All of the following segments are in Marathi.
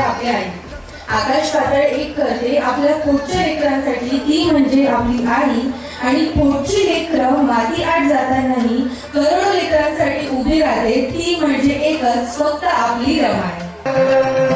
आपले आहे आकाश पातळ एक करते आपल्या पुढच्या लेकरांसाठी ती म्हणजे आपली आई. आणि पुढची लेकर माती आठ जातानाही करोडो लेकरांसाठी उभी राहते ती म्हणजे एकच फक्त आपली रमाई.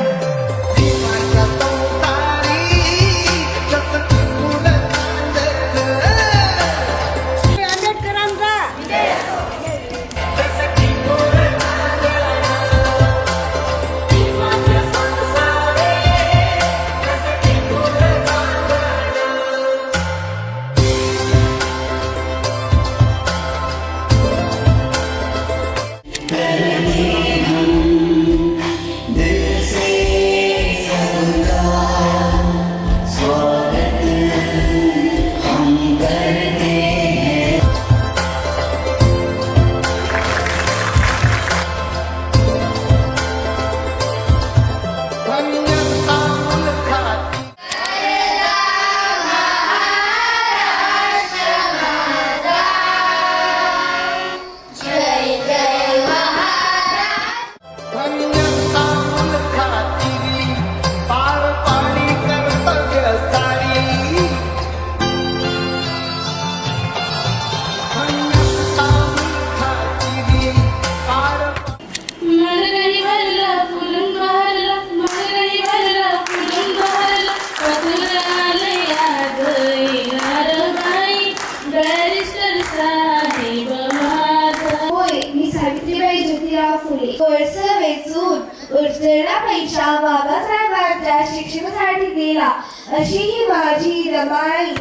होय मी सावित्रीबाई ज्योतिराव फुले. कोळस वेचून उरलेला पैसा बाबासाहेबांच्या शिक्षणासाठी दिला. अशी ही माझी रमाई.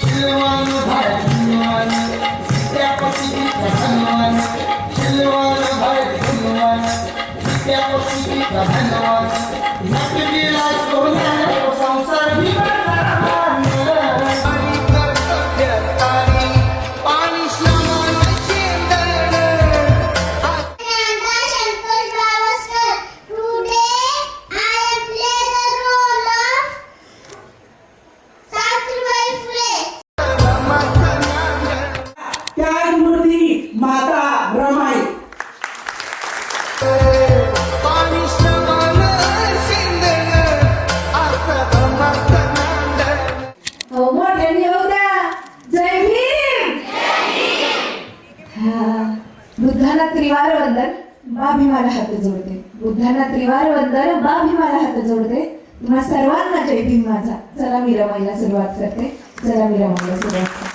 शिलवान जय भीम. हा बुद्धाला त्रिवार वंदन बा भीमाला हात जोडते. बुद्धाला त्रिवार वंदन बा भीमाला हात जोडते. तुम्हा सर्वांना जय भीम माझा. चला मी रमाईला सुरुवात करते. चला मी रमाईला सुरुवात करते.